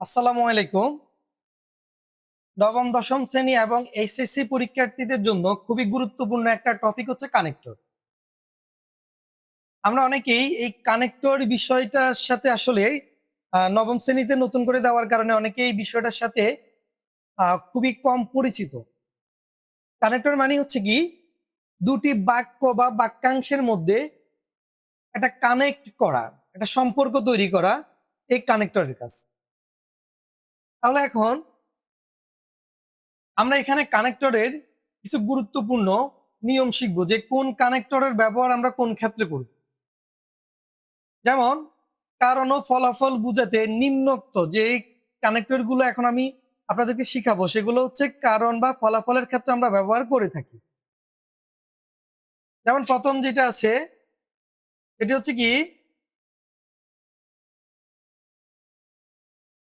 আসসালামু আলাইকুম। নবম, দশম শ্রেণি এবং এইচএসসি পরীক্ষার্থীদের জন্য খুবই গুরুত্বপূর্ণ একটা টপিক হচ্ছে কানেক্টর আমরা অনেকেই এই কানেক্টর বিষয়টার সাথে আসলে নবম শ্রেণীতে নতুন করে দেওয়ার কারণে অনেকেই এই বিষয়টার সাথে খুবই কম পরিচিত। কানেক্টর মানে হচ্ছে কি, দুটি বাক্য বা বাক্যাংশের মধ্যে একটা কানেক্ট করা, একটা সম্পর্ক তৈরি করা এই কানেক্টরের কাজ। তাহলে এখন আমরা এখানে কানেক্টরের কিছু গুরুত্বপূর্ণ নিয়ম শিখব যে কোন কানেক্টরের ব্যবহার আমরা কোন ক্ষেত্রে করব যেমন, কারণ ও ফলাফল বুঝাতে নিম্নোক্ত যে কানেক্টরগুলো এখন আমি আপনাদেরকে শিখাবো, সেগুলো হচ্ছে কারণ বা ফলাফলের ক্ষেত্রে আমরা ব্যবহার করে থাকি। যেমন প্রথম যেটা আছে এটি হচ্ছে কি,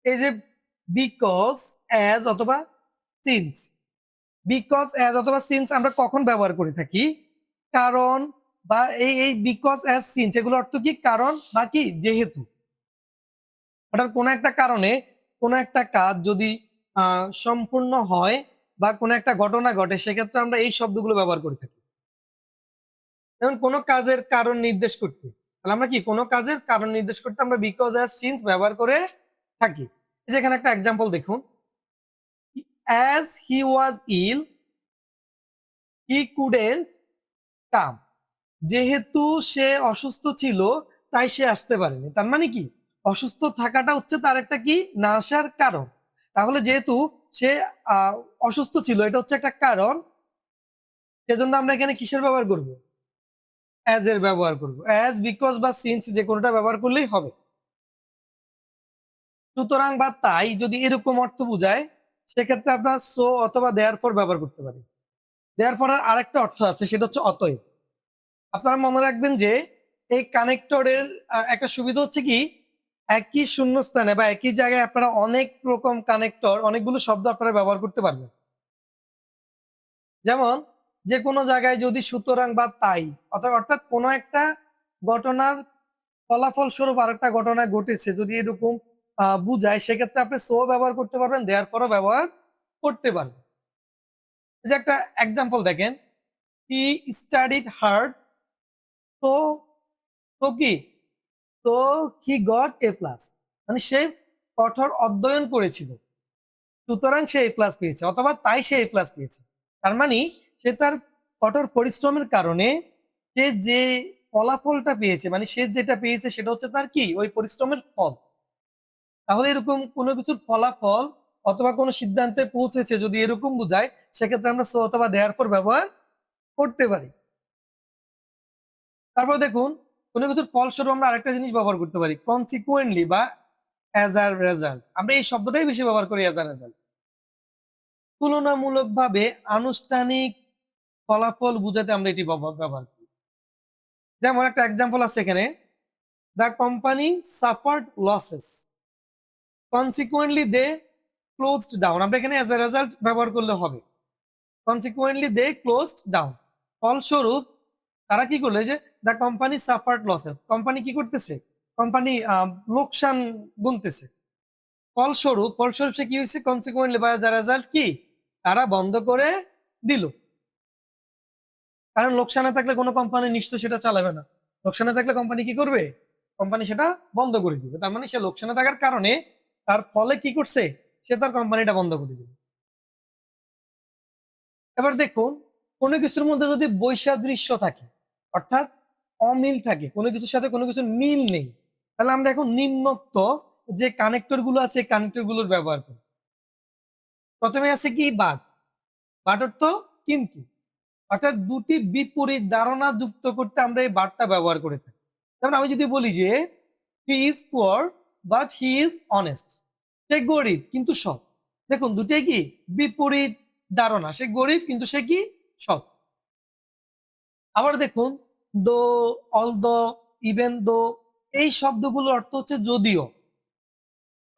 এই যে বিকজ অ্যাজ অথবা সিন্স বিকজ অ্যাজ অথবা সিন্স আমরা কখন ব্যবহার করে থাকি? কারণ বা এই এই বিকজ অ্যাজ সিন্স এগুলো অর্থ কি? কারণ বা কি? যেহেতু। অর্থাৎ কোনো একটা কারণে কোনো একটা কাজ যদি সম্পূর্ণ হয় বা কোনো একটা ঘটনা ঘটে, সেক্ষেত্রে আমরা এই শব্দগুলো ব্যবহার করে থাকি। যেমন কোনো কাজের কারণ নির্দেশ করতে। তাহলে আমরা কি? কোনো কাজের কারণ নির্দেশ করতে আমরা বিকজ অ্যাজ সিন্স ব্যবহার করে থাকি। এই যে এখানে একটা এক্সাম্পল দেখুন। As he was ill he couldn't কাম যেহেতু সে অসুস্থ ছিল, তাই সে আসতে পারেনি। তার মানে কি? অসুস্থ থাকাটা হচ্ছে তার একটা কি? না আসার কারণ। তাহলে যেহেতু সে অসুস্থ ছিল, এটা হচ্ছে একটা কারণ, সেজন্য আমরা এখানে কিসের ব্যবহার করব? অ্যাজ এর ব্যবহার করব। অ্যাজ বিকজ বা সিন্স যে কোনোটা ব্যবহার করলেই হবে। সুতরাং বা তাই যদি এরকম অর্থ বোঝায়, সেক্ষেত্রে আমরা সো অথবা দেয়ার ফর ব্যবহার করতে পারি। দেয়ার ফর আরেকটা অর্থ আছে, সেটা হচ্ছে অতএব। আপনারা মনে রাখবেন যে এই কানেক্টরের একটা সুবিধা হচ্ছে কি? একই শূন্যস্থানে বা একই জায়গায় আপনারা অনেক রকম কানেক্টর অনেকগুলো শব্দ আপনারা ব্যবহার করতে পারবেন। যেমন, যে কোনো জায়গায় যদি সুতরাং বা তাই অর্থাৎ অর্থাৎ কোনো একটা ঘটনার ফলাফল স্বরূপ আরেকটা ঘটনা ঘটেছে, যদি এরকম বুঝায়, সেক্ষেত্রে আপনি সো ব্যবহার করতে পারবেন দেয়ার পরও ব্যবহার করতে পারবেন। যে একটা এক্সাম্পল দেখেন হি স্টাডিড হার্ড তো তো কি? তো হি গট এ প্লাস মানে সে কঠোর অধ্যয়ন করেছিল। সুতরাং সে এ প্লাস পেয়েছে, অথবা তাই সে এ প্লাস পেয়েছে। তার মানে সে তার কঠোর পরিশ্রমের কারণে সে যে ফলাফলটা পেয়েছে মানে সে যেটা পেয়েছে, সেটা হচ্ছে তার কি? ওই পরিশ্রমের ফল। তাহলে এরকম কোনো কিছুর ফলাফল অথবা কোনো সিদ্ধান্তে পৌঁছেছে যদি এরকম বুঝায়, সেক্ষেত্রে আমরা সো অথবা দেয়ার পর ব্যবহার করতে পারি। তারপর দেখুন, কোনো কিছুর ফলস্বরূপ আমরা আরেকটা জিনিস ব্যবহার করতে পারি কনসিকুয়েন্টলি বা অ্যাজ আর রেজাল্ট আমরা এই শব্দটাই বেশি ব্যবহার করি অ্যাজ আর রেজাল্ট তুলনামূলকভাবে আনুষ্ঠানিক ফলাফল বুঝাতে আমরা এটি ব্যবহার করি। যেমন একটা এক্সাম্পল আছে এখানে। The company suffered losses consequently they closed down আমরা এখানে অ্যাজ এ রেজাল্ট ব্যবহার করলে হবে। কনসিকুয়েন্টলি দে ক্লোজড ডাউন ফলস্বরূপ, তারা কি করলে? যে the company suffered losses company কি করতেছে? কোম্পানি লোকসান গুনতেছে। ফলস্বরূপ ফলস্বরূপ সে কি হয়েছে? কনসিকুয়েন্টলি বা দ্য রেজাল্ট কি? তারা বন্ধ করে দিল। কারণ লোকসানে থাকলে কোনো কোম্পানি নিশ্চয় সেটা চালাবে না। লোকসানে থাকলে কোম্পানি কি করবে? কোম্পানি সেটা বন্ধ করে দিবে। তার মানে সে লোকসানে থাকার কারণে তার ফলে কি করছে? সে তার কোম্পানিটা বন্ধ করে দিবে এবার দেখুন, কোনো কিছুর মধ্যে যদি বৈসাদৃশ্য থাকে, অর্থাৎ অমিল থাকে, কোনো কিছুর সাথে কোনো কিছুর মিল নেই, তাহলে আমরা এখন নিম্নোক্ত যে কানেক্টরগুলো আছে কানেক্টরগুলোর ব্যবহার করি। প্রথমে আছে কি? বাট। বাট অর্থ কিন্তু। অর্থাৎ দুটি বিপরীত ধারণা যুক্ত করতে আমরা এই বাটটা ব্যবহার করে থাকি। যেমন আমি যদি বলি যে he is poor but he is honest সে গরিব, কিন্তু সৎ। দেখুন, দুটোই কি বিপরীত ধারণা? সে গরিব, কিন্তু সে কি সৎ? আবার দেখুন, দো অল দো ইভেন দো এই শব্দগুলোর অর্থ হচ্ছে যদিও।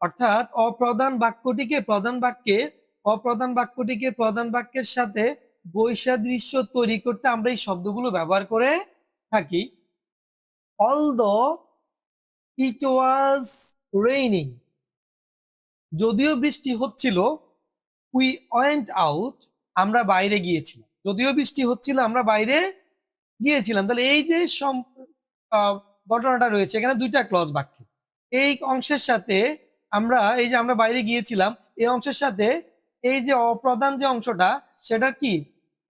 অর্থাৎ অপ্রধান বাক্যটিকে প্রধান বাক্যে, অপ্রধান বাক্যটিকে প্রধান বাক্যের সাথে বৈসাদৃশ্য তৈরি করতে আমরা এই শব্দগুলো ব্যবহার করে থাকি। অল দো ইট ওয়াজ রেইনিং যদিও বৃষ্টি হচ্ছিল উই ওয়েন্ট আউট আমরা বাইরে গিয়েছিলাম। যদিও বৃষ্টি হচ্ছিল, আমরা বাইরে গিয়েছিলাম। তাহলে এই যে ঘটনাটা রয়েছে, এখানে দুইটা ক্লজ বাক্য এই অংশের সাথে আমরা, এই যে আমরা বাইরে গিয়েছিলাম, এই অংশের সাথে এই যে অপ্রধান যে অংশটা, সেটা কি?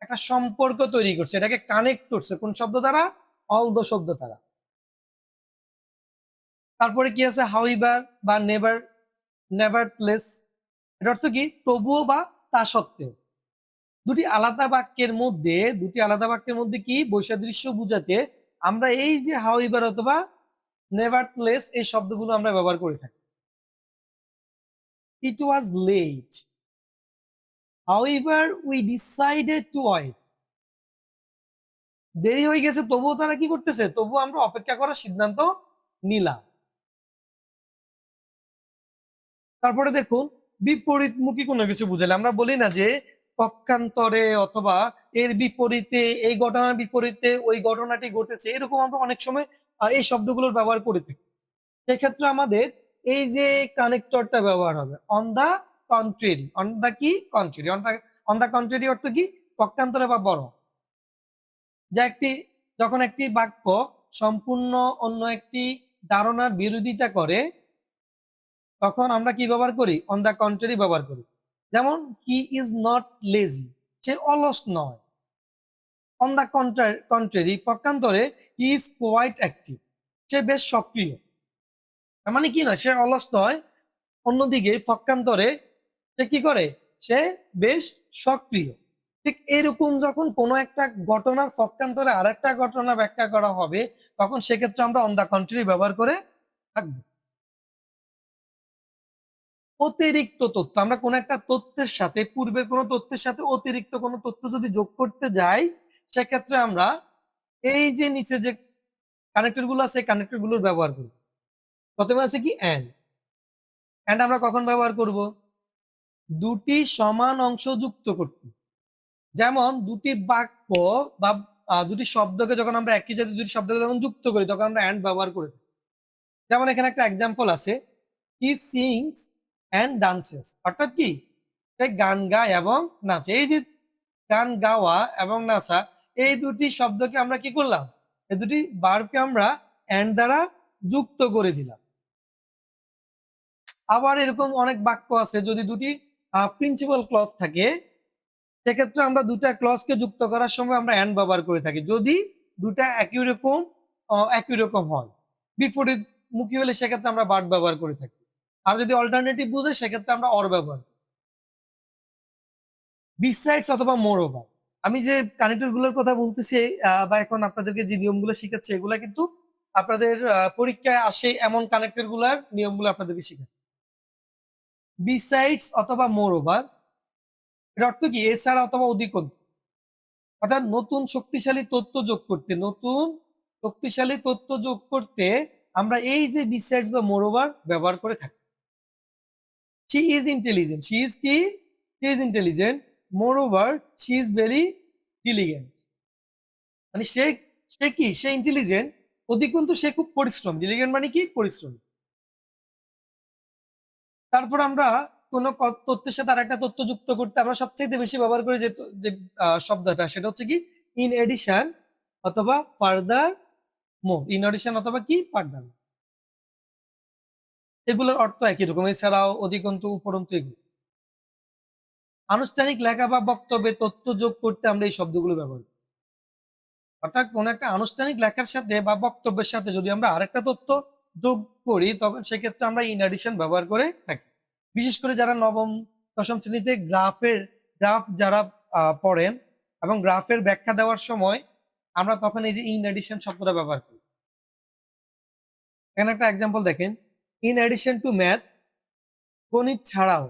একটা সম্পর্ক তৈরি করছে, এটাকে কানেক্ট করছে। কোন শব্দ দ্বারা? অল দ্য শব্দ দ্বারা। তারপরে কি আছে? হাউইবার বা নেভার নেভার প্লেস এটা অর্থ কি? তবুও বা তা সত্ত্বেও। দুটি আলাদা বাক্যের মধ্যে, দুটি আলাদা বাক্যের মধ্যে কি? বৈসাদৃশ্য বুঝাতে আমরা এই যে হাউইবার অথবা নেভার প্লেস এই শব্দগুলো আমরা ব্যবহার করে থাকি। It was late however we decided to wait দেরি হয়ে গেছে, তবুও তারা কি করতেছে? তবুও আমরা অপেক্ষা করার সিদ্ধান্ত নিলাম। তারপরে দেখুন, বিপরীতমুখী কোনো কিছু বুঝালে। আমরা বলি না যে পক্ষান্তরে অথবা এর বিপরীতে, এই ঘটনার বিপরীতে, ওই ঘটনাটি ঘটেছে, এরকম আমরা অনেক সময় এই শব্দগুলোর ব্যবহার করে থাকি। সেক্ষেত্রে আমাদের এই যে কানেক্টরটা ব্যবহার হবে অন দা কন্ট্রেরি অন দা কি? কন্ট্রেরি অন দা কন্ট্রেরি অর্থ কি? পক্ষান্তরে বা বড় যা একটি, যখন একটি বাক্য সম্পূর্ণ অন্য একটি ধারণার বিরোধিতা করে তখন আমরা কি ব্যবহার করি? অন দা কন্ট্রারি ব্যবহার করি। যেমন হি ইজ নট লেজি সে অলস নয়। অন দা কন্ট্রারি পক্ষান্তরে হি ইজ কোয়াইট অ্যাক্টিভ সে বেশ সক্রিয়। তার মানে কি না সে অলস নয়। অন্যদিকে, পক্ষান্তরে সে কি করে? সে বেশ সক্রিয়। ঠিক এরকম যখন কোনো একটা ঘটনার পক্ষান্তরে আরেকটা ঘটনা ব্যাখ্যা করা হবে, তখন সেক্ষেত্রে আমরা অন দ্য কন্ট্রি ব্যবহার করে থাকব। অতিরিক্ত তথ্য। আমরা কোন একটা তথ্যের সাথে, পূর্বের কোনো তথ্যের সাথে অতিরিক্ত কোনো তথ্য যদি যোগ করতে যাই, সেক্ষেত্রে আমরা এই যে নিচে যে কানেক্টরগুলো আছে কানেক্টরগুলোর ব্যবহার করব প্রথমে আছে কি? অ্যান্ড অ্যান্ড আমরা কখন ব্যবহার করব? দুটি সমান অংশ যুক্ত করতে। যেমন দুটি বাক্য বা দুটি শব্দকে যখন আমরা একই জাতীয় দুটি শব্দকে যখন যুক্ত করি, তখন আমরা অ্যান্ড ব্যবহার করি যেমন এখানে একটা এক্সাম্পল আছে হি সিংস অ্যান্ড ডান্সেস অর্থাৎ কি? গান গায় এবং নাচে। এই যে গান গাওয়া এবং নাচা, এই দুটি শব্দকে আমরা কি করলাম? এই দুটি বারকে আমরা অ্যান্ড দ্বারা যুক্ত করে দিলাম। আবার এরকম অনেক বাক্য আছে, যদি দুটি প্রিন্সিপাল ক্লজ থাকে, সেক্ষেত্রে আমরা দুটা ক্লজকে যুক্ত করার সময় আমরা অ্যান্ড ব্যবহার করে থাকি। যদি দুটা একই রকম একই রকম হয়। বিপরীত মুখী হলে সেক্ষেত্রে আমরা বার্ড ব্যবহার করে থাকি। আর যদি অল্টারনেটিভ বুঝে, সেক্ষেত্রে আমরা অর ব্যবহার করি। বিসাইডস অথবা মোর ওভার আমি যে কানেক্টরগুলোর কথা বলতেছি বা এখন আপনাদেরকে যে নিয়মগুলো শিখাচ্ছি, এগুলা কিন্তু আপনাদের পরীক্ষায় আসে এমন কানেক্টরগুলার নিয়মগুলো আপনাদেরকে শিখাচ্ছি। বিসাইডস অথবা মোর ওভার এর অর্থ কি? এছাড়া অথবা অধিকন্তু অর্থাৎ নতুন শক্তিশালী তথ্য যোগ করতে, নতুন শক্তিশালী তথ্য যোগ করতে আমরা এই যে বিসাইডস বা মোর ওভার ব্যবহার করে থাকি। She is intelligent. She is কি she is intelligent. Moreover, she is very diligent. মানে সে সে কি? সে ইন্টেলিজেন্ট অধিকন্তু সে খুব পরিশ্রম। ডিলিগেন্ট মানে কি? পরিশ্রম। তারপর আমরা কোনো তথ্যের সাথে আরেকটা তথ্য যুক্ত করতে আমরা সবচেয়ে বেশি ব্যবহার করি যে যে শব্দটা, সেটা হচ্ছে কি? ইন এডিশন অথবা ফার্দার মোর ইন এডিশন অথবা কি? ফার্দার এগুলোর অর্থ একই রকম। এছাড়াও অধিকন্তু উপরন্তু এগুলো। আনুষ্ঠানিক লেখা বা বক্তব্যে তথ্য যোগ করতে আমরা এই শব্দগুলো ব্যবহার করি। অর্থাৎ কোন একটা আনুষ্ঠানিক লেখার সাথে বা বক্তব্যের সাথে যদি আমরা আরেকটা তথ্য যোগ করি, তখন সেক্ষেত্রে আমরা ইন এডিশন ব্যবহার করে থাকি। বিশেষ করে যারা নবম, দশম শ্রেণীতে গ্রাফের, গ্রাফ যারা পড়েন এবং গ্রাফের ব্যাখ্যা দেওয়ার সময় আমরা তখন এই যে ইন অ্যাডিশন শব্দটা ব্যবহার করি। এখানে একটা এক্সাম্পল দেখেন। ইন এডিশন টু ম্যাথ গণিত ছাড়াও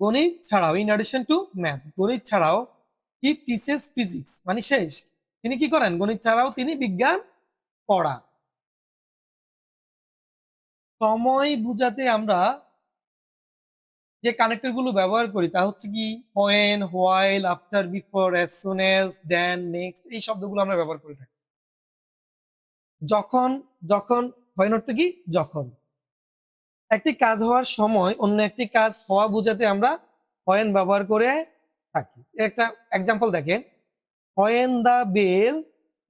গণিত ছাড়াও ইন এডিশন টু ম্যাথ গণিত ছাড়াও হি টিচেস ফিজিক্স মানে শেষ। তিনি কি করেন? গণিত ছাড়াও তিনি বিজ্ঞান পড়া সময় বুঝাতে আমরা যে কানেক্টরগুলো ব্যবহার করি, তা হচ্ছে কি when while after before as soon then next এই শব্দগুলো আমরা ব্যবহার করে থাকি। যখন যখন হোয়েন অর্থ কি? যখন। একটি কাজ হওয়ার সময় অন্য একটি কাজ হওয়া বোঝাতে আমরা হয়েন ব্যবহার করে থাকি। একটা এক্সাম্পল দেখেন। When the bell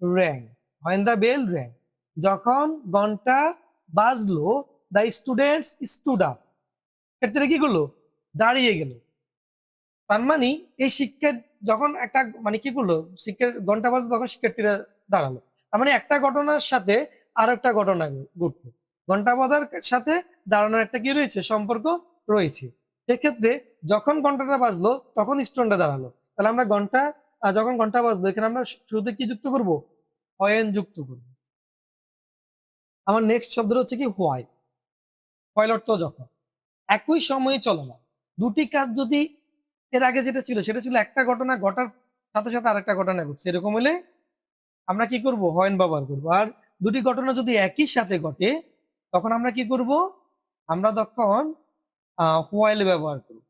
rang. When the bell rang. যখন ঘণ্টা বাজলো দ্য স্টুডেন্টস স্টুড আপ ক্ষেত্রে কি করল? দাঁড়িয়ে গেল। তার মানে এই শিক্ষার যখন একটা মানে কি করল? শিক্ষার ঘণ্টা বাজলো তখন শিক্ষার্থীরা দাঁড়াল। তার মানে একটা ঘটনার সাথে আর একটা ঘটনা ঘটলো। ঘণ্টা বাজার সাথে দাঁড়ানোর একটা কি রয়েছে? সম্পর্ক রয়েছে। সেক্ষেত্রে যখন ঘন্টাটা বাজলো, তখন স্টোনটা দাঁড়াল। তাহলে আমরা ঘণ্টা যখন ঘণ্টা বাজলো, এখানে আমরা শুরুতে কি যুক্ত করব? হয়েন যুক্ত করব। আমার নেক্সট শব্দ হচ্ছে কি? হোয়াই হোয়াইল অর্থ যখন। একই সময়ে চলে না দুটি কাজ যদি এর আগে যেটা ছিল, সেটা ছিল একটা ঘটনা ঘটার সাথে সাথে আরেকটা ঘটনা ঘটছে। এরকম হলে আমরা কি করব? হয়েন ব্যবহার করব। আর দুটি ঘটনা যদি একই সাথে ঘটে তখন আমরা কি করব? আমরা তখন হোয়াইল ব্যবহার করব।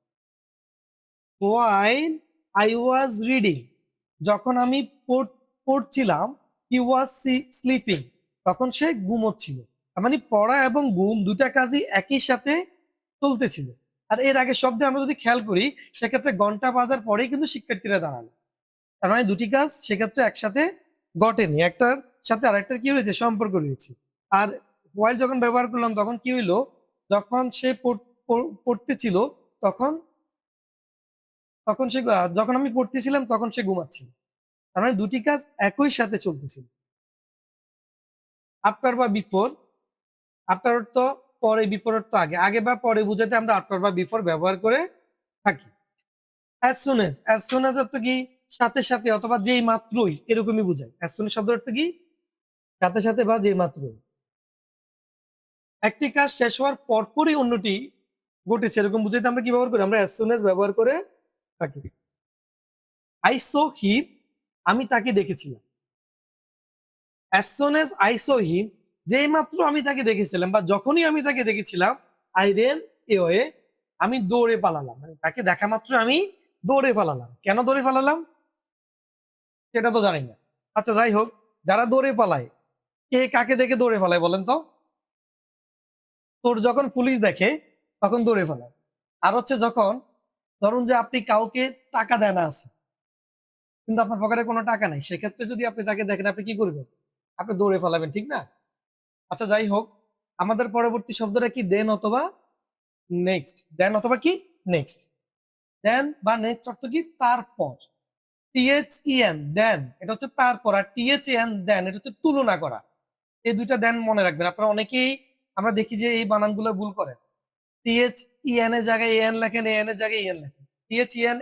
হোয়াইল আই ওয়াজ রিডিং যখন আমি পড়ছিলাম হি ওয়াজ স্লিপিং তখন সে ঘুমোচ্ছিল। তার মানে পড়া এবং ঘুম দুটা কাজই একই সাথে চলতেছিল। আর এর আগে শব্দে আমরা যদি খেয়াল করি, সেক্ষেত্রে ঘণ্টা বাজার পরেই কিন্তু শিক্ষার্থীরা দাঁড়াল। তার মানে দুটি কাজ সেক্ষেত্রে একসাথে ঘটেনি। একটার সাথে আরেকটার কি রয়েছে? সম্পর্ক রয়েছে। আর ওয়াইল যখন ব্যবহার করলাম, তখন কি হইল? যখন সে পড়- পড়- পড়তেছিল, তখন তখন সে যখন আমি পড়তেছিলাম, তখন সে ঘুমাচ্ছিল। তার মানে দুটি কাজ একই সাথে চলতেছিল। আফটার বা বিফোর, আফটার অর্থ পরে, বিফোর অর্থ আগে। আগে বা পরে বুঝাতে আমরা আফটার বা বিফোর ব্যবহার করে থাকি। As soon as as soon as অর্থ কি? সাথে সাথে অথবা যেই মাত্রই, এরকমই বোঝায় অ্যাজ সুন শব্দ অর্থ কি? সাথে সাথে বা যেই মাত্রই। একটি কাজ শেষ হওয়ার পরপরই অন্যটি ঘটেছে, এরকম বুঝাইতে আমরা কি ব্যবহার করি? আমরা অ্যাজ ব্যবহার করে থাকি। আই সো হিম আমি তাকে দেখেছিলাম। As soon as I saw him যেই মাত্র আমি তাকে দেখেছিলাম বা যখনই আমি তাকে দেখেছিলাম আই রেন এ ওয়ে আমি দৌড়ে পালালাম। মানে তাকে দেখা মাত্র আমি দৌড়ে পালালাম। কেন দৌড়ে পালালাম? সেটা তো জানি না। আচ্ছা যাই হোক, যারা দৌড়ে পালায়, কে কাকে দেখে দৌড়ে পালায় বলেন তো? তোর যখন পুলিশ দেখে, তখন দৌড়ে পালায় আর হচ্ছে যখন ধরুন যে আপনি কাউকে টাকা দেন আছে, কিন্তু আপনার পকেটে কোনো টাকা নাই, সেক্ষেত্রে যদি আপনি তাকে দেখেন, আপনি কি করবেন? আপনি দৌড়ে ফেলাবেন, ঠিক না? আচ্ছা যাই হোক, আমাদের পরবর্তী শব্দটা কি? দেন অথবা নেক্সট। দেন অথবা কি? নেক্সট। দেন বা নেক্সট অর্থ কি? তারপর। TH EN then. এটা হচ্ছে তারপর। আর টিএচ এন দেন। এটা হচ্ছে তুলনা করা। এই দুইটা দেন মনে রাখবেন। আপনারা অনেকেই আমরা দেখি যে এই বানানগুলো ভুল করেন টিএচ ইএন এর জায়গায় এন লেখেন এন এর জায়গায় ইএন লেখেন। টিএচ ইএন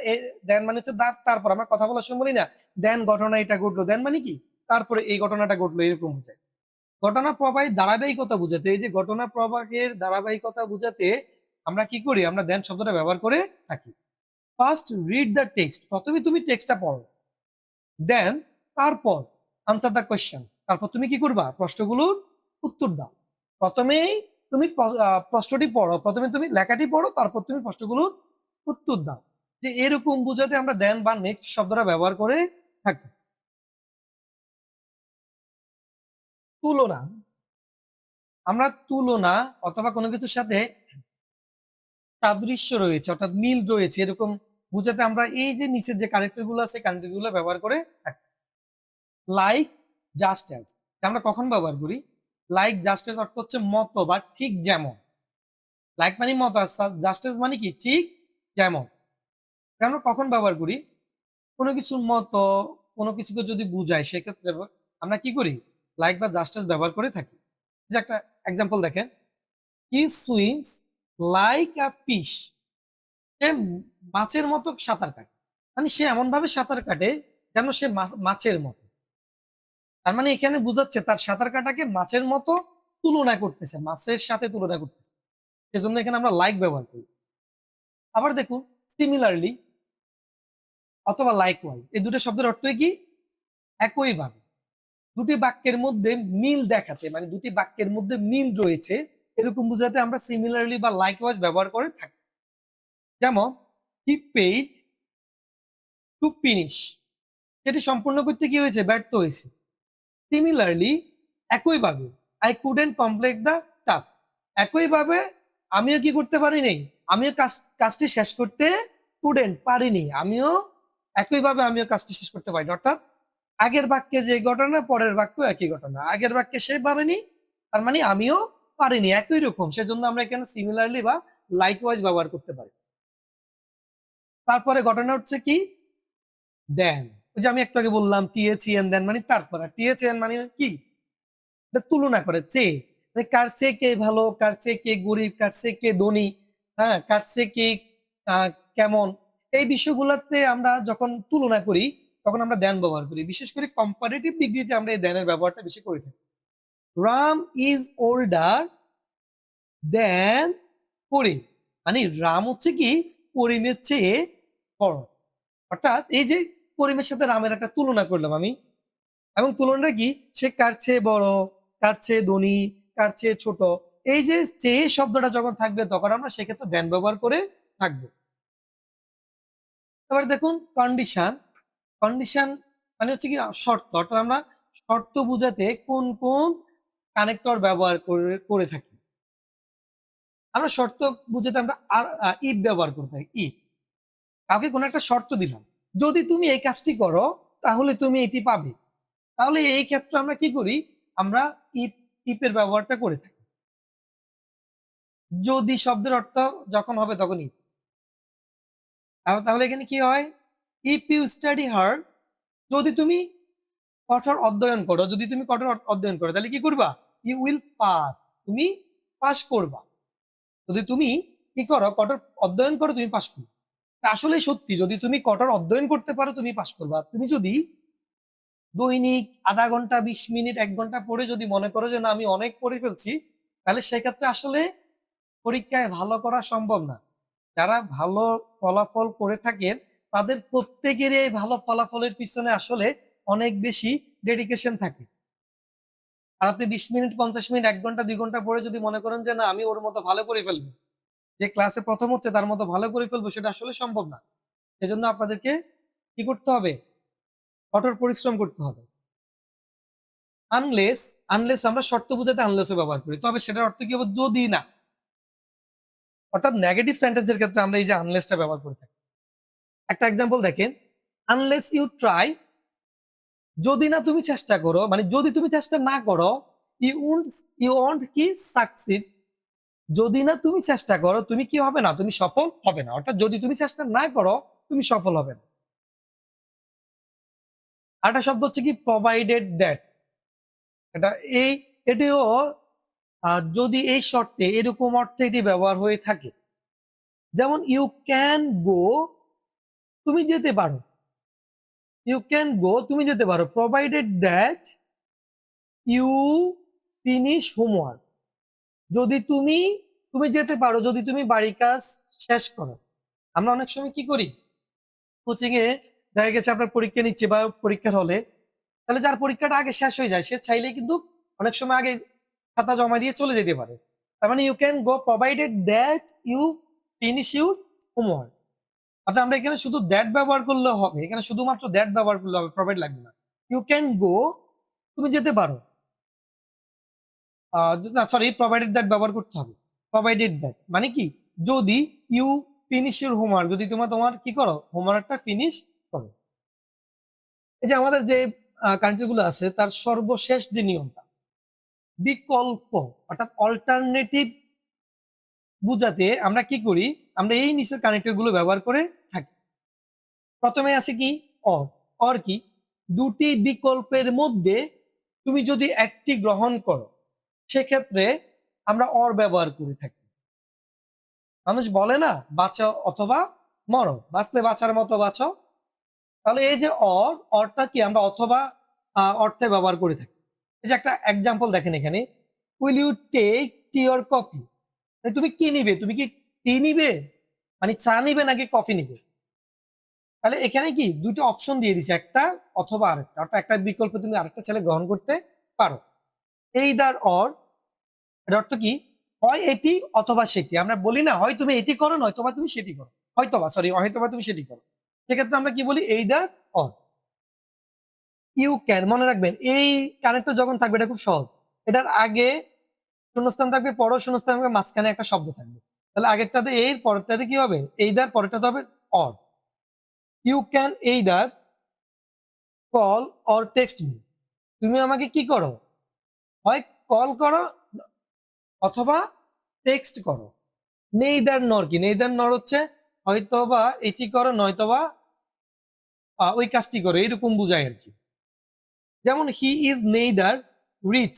দেন মানে হচ্ছে দাঁত তারপর আমরা কথা বলার সময় বলি না দেন ঘটনা এটা ঘটলো দেন মানে কি? তারপরে এই ঘটনাটা ঘটলো, এরকম বোঝায় ঘটনা প্রবাহের ধারাবাহিকতা বুঝাতে, এই যে ঘটনা প্রবাহের ধারাবাহিকতা বুঝাতে আমরা কি করি? আমরা দেন শব্দটা ব্যবহার করে থাকি। ফার্স্ট রিড দ্য টেক্সট প্রথমে তুমি টেক্সটটা পড়ো। দেন তারপর আনসার দ্য কোয়েশ্চেন তারপর তুমি কি করবা? প্রশ্নগুলোর উত্তর দাও। প্রথমেই তুমি প্রশ্নটি পড়ো। প্রথমে তুমি লেখাটি পড়ো, তারপর তুমি প্রশ্নগুলোর উত্তর দাও। যে এরকম বুঝাতে আমরা দেন বা নেক্সট শব্দটা ব্যবহার করে থাকি। তুলনা। আমরা তুলনা অথবা কোনো কিছুর সাথে সাদৃশ্য রয়েছে, অর্থাৎ মিল রয়েছে, এরকম বুঝাতে আমরা এই যে নিচের যে কানেক্টরগুলো আছে কানেক্টরগুলো ব্যবহার করে থাকি। লাইক জাস্ট অ্যাজ আমরা কখন ব্যবহার করি? লাইক জাস্ট অ্যাজ অর্থ হচ্ছে মতো বা ঠিক যেমন। লাইক মানে মতো জাস্ট অ্যাজ মানে কি? ঠিক যেমন। আমরা কখন ব্যবহার করি? কোনো কিছুর মতো, কোনো কিছুকে যদি বুঝাই, সেক্ষেত্রে আমরা কি করি? লাইক বা জাস্ট অ্যাজ ব্যবহার করে থাকি। যে একটা এক্সাম্পল দেখেন। He swims like a fish সে মাছের মতো সাঁতার কাটে। মানে সে এমন ভাবে সাঁতার কাটে যেন সে মাছের মতো। তার মানে এখানে বুঝাচ্ছে তার সাঁতার কাটাকে মাছের মতো তুলনা করতেছে, মাছের সাথে তুলনা করতেছে। সেজন্য এখানে আমরা লাইক ব্যবহার করি। আবার দেখুন সিমিলারলি অথবা লাইক ওয়াইজ এই দুটো শব্দের অর্থই কি? একইভাবে দুটি বাক্যের মধ্যে মিল দেখাতে মানে দুটি বাক্যের মধ্যে মিল রয়েছে, এরকম বুঝাতে আমরা সিমিলারলি বা লাইক ওয়াইজ ব্যবহার করে থাকি। যেমন হি পেইড টু ফিনিশ সেটি সম্পূর্ণ করতে কি হয়েছে? ব্যর্থ হয়েছে। সিমিলারলি একইভাবে I couldn't complete the task একইভাবে, আমিও কি করতে পারিনি? আমিও কাজ কাজটি শেষ করতে স্টুডেন্ট পারিনি। আমিও একইভাবে আমিও কাজটি শেষ করতে পারিনি। অর্থাৎ, আগের বাক্যে যে ঘটনা, পরের বাক্য একই ঘটনা। আগের বাক্যে সে পারেনি, তার মানে আমিও পারিনি। একই রকম। সেজন্য আমরা এখানে সিমিলারলি বা লাইকওয়াইজ ব্যবহার করতে পারি। তারপরে ঘটনা হচ্ছে কি? দেন যে আমি একটু আগে বললাম টিএচি এন দেন মানে তারপরে টিএচি এন মানে কি? তুলনা করে, চে মানে কার চেয়ে কে ভালো, কার চেয়ে কে গরিব, কার চেয়ে কে ধনী হ্যাঁ কার চেয়ে কে কেমন? এই বিষয়গুলোতে আমরা যখন তুলনা করি, তখন আমরা দেন ব্যবহার করি। বিশেষ করে কম্পারেটিভ ডিগ্রিতে আমরা এই দেনের ব্যবহারটা বেশি করে থাকি। Ram is older than Karim. মানে রাম হচ্ছে কি? করিমের চেয়ে বড়। অর্থাৎ এই যে করিমের সাথে রামের একটা তুলনা করলাম আমি। এবং তুলনাটা কি? সে কার চেয়ে বড়, কার চেয়ে ধনী, কার চেয়ে ছোট? এই যে চেয়ে শব্দটা যখন থাকবে, তখন আমরা সেক্ষেত্রে দেন ব্যবহার করে থাকব। এবার দেখুন কন্ডিশন কন্ডিশন মানে হচ্ছে কি, শর্ত। অর্থাৎ আমরা শর্ত বোঝাতে কোন কোন কানেক্টর ব্যবহার করে করে থাকি। আমরা শর্ত বুঝাতে আমরা আর ইফ ব্যবহার করে থাকি। ইফ কাউকে কোনো একটা শর্ত দিলাম। যদি তুমি এই কাজটি করো, তাহলে তুমি এটি পাবে। তাহলে এই ক্ষেত্রে আমরা কি করি? আমরা ইফ ইফের ব্যবহারটা করে থাকি। যদি শব্দের অর্থ যখন হবে তখন ইফ তাহলে এখানে কি হয়? ইফ ইউ স্টাডি হার্ড যদি তুমি কঠোর অধ্যয়ন করো, যদি তুমি কঠোর অধ্যয়ন করো, তাহলে কি করবা? ইউ উইল পাস তুমি পাস করবা। যদি তুমি কি করো? কঠোর অধ্যয়ন করো, তুমি পাস করবে। আসলে সত্যি। যদি তুমি কঠোর অধ্যয়ন করতে পারো, তুমি পাস করবা। তুমি যদি দৈনিক আধা ঘণ্টা, বিশ মিনিট, এক ঘণ্টা পড়ে যদি মনে করো যে, না, আমি অনেক পড়ে ফেলছি, তাহলে সেক্ষেত্রে আসলে পরীক্ষায় ভালো করা সম্ভব না। যারা ভালো ফলাফল করে থাকেন তাদের প্রত্যেকের এই ভালো ফলাফলের পিছনে আসলে অনেক বেশি ডেডিকেশন থাকে। আর আপনি বিশ মিনিট, পঞ্চাশ মিনিট, এক ঘণ্টা, দুই ঘণ্টা পরে যদি মনে করেন যে, না, আমি ওর মতো ভালো করে ফেলব। যে ক্লাসে প্রথম হচ্ছে তার মতো ভালো করে ফেলব সেটা আসলে সম্ভব না। সেজন্য আপনাদেরকে কি করতে হবে? কঠোর পরিশ্রম করতে হবে। আনলেস আনলেস আমরা শর্ত বুঝাতে আনলেসও ব্যবহার করি, তবে সেটার অর্থ কি হবে? যদি না। অর্থাৎ নেগেটিভ সেন্টেন্সের ক্ষেত্রে আমরা এই যে আনলেসটা ব্যবহার করে থাকি। একটা এক্সাম্পল দেখেন আনলেস ইউ ট্রাই যদি না তুমি চেষ্টা করো মানে যদি তুমি চেষ্টা না করো ইউ ইউ ওয়ান্ট কি? সাকসিড যদি না তুমি চেষ্টা করো, তুমি কি হবে না? তুমি সফল হবে না। অর্থাৎ যদি তুমি চেষ্টা না করো, তুমি সফল হবে না। আরেকটা শব্দ হচ্ছে কি? প্রোভাইডেড দ্যাট এটা এই এটিও যদি এই শর্তে এরকম অর্থে এটি ব্যবহার হয়ে থাকে। যেমন ইউ ক্যান গো তুমি যেতে পারো। ইউ ক্যান গো তুমি যেতে পারো। Provided that you finish homework যদি তুমি তুমি যেতে পারো, যদি তুমি বাড়ির কাজ শেষ করো। আমরা অনেক সময় কি করি? কোচিং এ দেখা গেছে আপনার পরীক্ষা নিচ্ছে বা পরীক্ষার হলে, তাহলে যার পরীক্ষাটা আগে শেষ হয়ে যায়, সে চাইলে কিন্তু অনেক সময় আগে খাতা জমা দিয়ে চলে যেতে পারে। তার মানে you can go provided that you finish your homework অর্থাৎ আমরা এখানে শুধু দ্যাট ব্যবহার করলে হবে, এখানে শুধুমাত্র দ্যাট ব্যবহার করলে হবে প্রোভাইড লাগবে না। ইউ ক্যান গো তুমি যেতে পারো। না সরি প্রোভাইডেড দ্যাট ব্যবহার করতে হবে। প্রোভাইডেড দ্যাট মানে কি? যদি ইউ ফিনিশ ইউর হোমওয়ার্ক যদি তোমার তোমার কি করো? হোমওয়ার্কটা ফিনিশ করো। এই যে আমাদের যে কান্ট্রি গুলো আছে, তার সর্বশেষ যে নিয়মটা, বিকল্প, অর্থাৎ অল্টারনেটিভ বুঝাতে আমরা কি করি? আমরা এই নিচের কানেক্টরগুলো ব্যবহার করে থাকি। প্রথমে আছে কি? অর অর কি? দুটি বিকল্পের মধ্যে তুমি যদি একটি গ্রহণ করো সেক্ষেত্রে আমরা অর ব্যবহার করে থাকি। মানুষ বলে না বাঁচো অথবা মরো। বাঁচলে বাঁচার মতো বাঁচো তাহলে এই যে অর, অরটা কি? আমরা অথবা অর্থে ব্যবহার করে থাকি। এই যে একটা এক্সাম্পল দেখেন এখানে। Will you take tea or coffee তুমি কি নিবে? তুমি কি টি নিবে? মানে চা নিবে নাকি কফি নিবে? তাহলে এখানে কি? দুটো অপশন দিয়ে দিছে। একটা অথবা আরেকটা। অর্থাৎ একটা বিকল্প তুমি আরেকটা ছেলে গ্রহণ করতে পারো। এই দার অর এর অর্থ কি? হয় এটি অথবা সেটি। আমরা বলি না, হয় তুমি এটি করো নয়তোবা তুমি সেটি করো। হয়তোবা সরি হয়তোবা তুমি সেটি করো। সেক্ষেত্রে আমরা কি বলি? এই দার অর। ইউ ক্যান মনে রাখবেন, এই কানেক্টর যখন থাকবে, এটা খুব সহজ। এটার আগে শূন্যস্থান থাকবে পরও শূন্যস্থান থাকবে, মাঝখানে একটা শব্দ থাকবে। তাহলে আগেরটাতে এর পরেরটাতে কি হবে? এই এইদার পরেরটাতে হবে or. You can either call or text me তুমি আমাকে কি করো? হয় কল করো অথবা টেক্সট করো। নেইদার নর কি? নেইদার নর হচ্ছে হয়তোবা এটি করো, নয়তোবা ওই কাজটি করো, এরকম বুঝায় আর কি। যেমন he is neither rich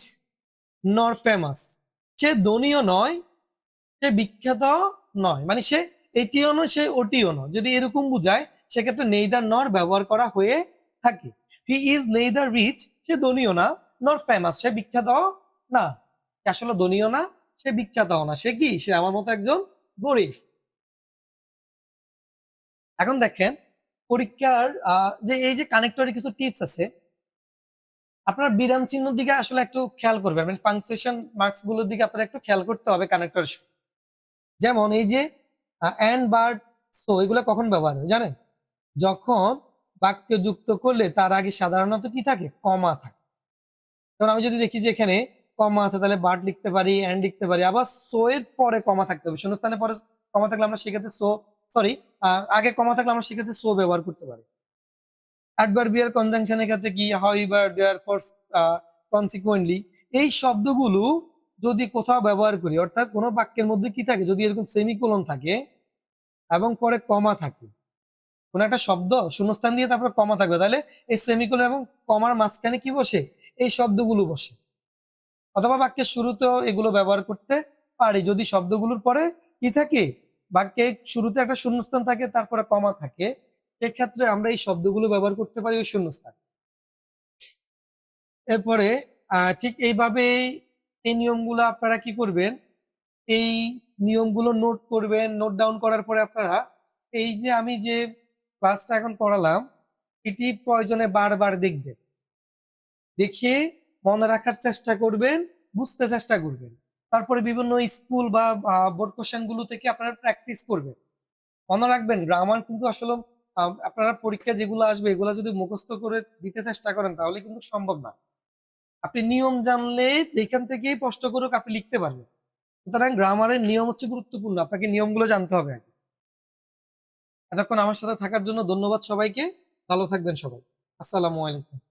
nor famous সে ধনীও নয়, সে বিখ্যাত নয়। মানে সে এটিও নয়, সে ওটিও নয়। যদি এরকম বুঝায়, সেক্ষেত্রে নেইদার নর ব্যবহার করা হয়ে থাকে। হি ইজ নেইদার রিচ সে ধনীও না নর ফেমাস সে বিখ্যাত না। আসলে ধনীও না, সে বিখ্যাত না। সে কি? সে আমার মতো একজন গরিব। এখন দেখেন, পরীক্ষার যে এই যে কানেক্টরের কিছু টিপস আছে, আপনার বিরাম চিহ্নের দিকে আসলে একটু খেয়াল করবেন। মানে ফাংশন মার্কসগুলোর দিকে আপনার একটু খেয়াল করতে হবে কানেক্টরের সময়। যেমন এই যে অ্যান্ড বার্ড সো এগুলো কখন ব্যবহার হয় জানেন? যখন বাক্য যুক্ত করলে তার আগে সাধারণত কি থাকে? কমা থাকে। যেমন আমি যদি দেখি যে এখানে কমা আছে, তাহলে বার্ড লিখতে পারি অ্যান্ড লিখতে পারি। আবার সো এর পরে কমা থাকতে হবে। শূন্যস্থানে পরে কমা থাকলে আমরা সেক্ষেত্রে সো সরি আগে কমা থাকলে আমরা সেক্ষেত্রে সো ব্যবহার করতে পারি। অ্যাডভার্বিয়াল কনজাংশনের ক্ষেত্রে কি? হাউএভার দেয়ারফর কনসিকুয়েন্টলি এই শব্দগুলো যদি কোথাও ব্যবহার করি, অর্থাৎ কোনো বাক্যের মধ্যে কি থাকে? যদি এরকম সেমিকোলন থাকে এবং পরে কমা থাকে, কোন একটা শব্দ শূন্যস্থান দিয়ে তারপরে কমা থাকবে, তাহলে এই সেমিকোলন এবং কমার মাঝখানে কি বসে? এই শব্দগুলো বসে। অথবা বাক্যের শুরুতেও এগুলো ব্যবহার করতে পারি। যদি শব্দগুলোর পরে কি থাকে, বাক্যে শুরুতে একটা শূন্যস্থান থাকে, তারপরে কমা থাকে সেক্ষেত্রে আমরা এই শব্দগুলো ব্যবহার করতে পারি ওই শূন্যস্থান। এরপরে ঠিক এইভাবে এই নিয়মগুলো আপনারা কি করবেন? এই নিয়মগুলো নোট করবেন। নোট ডাউন করার পরে আপনারা এই যে আমি যে ক্লাসটা এখন পড়ালাম, এটি প্রয়োজনে বারবার দেখবেন। দেখে মনে রাখার চেষ্টা করবেন, বুঝতে চেষ্টা করবেন। তারপরে বিভিন্ন স্কুল বা বোর্ড কোশ্চেনগুলো থেকে আপনারা প্র্যাকটিস করবেন। মনে রাখবেন গ্রামার কিন্তু আসলে আপনারা পরীক্ষা যেগুলো আসবে, এগুলো যদি মুখস্থ করে দিতে চেষ্টা করেন, তাহলে কিন্তু সম্ভব না। আপনি নিয়ম জানলে যেখান থেকেই প্রশ্ন করুক, আপনি লিখতে পারবেন। সুতরাং গ্রামারের নিয়ম হচ্ছে গুরুত্বপূর্ণ, আপনাকে নিয়মগুলো জানতে হবে। এতক্ষণ আমার সাথে থাকার জন্য ধন্যবাদ সবাইকে। ভালো থাকবেন সবাই। আসসালামু আলাইকুম।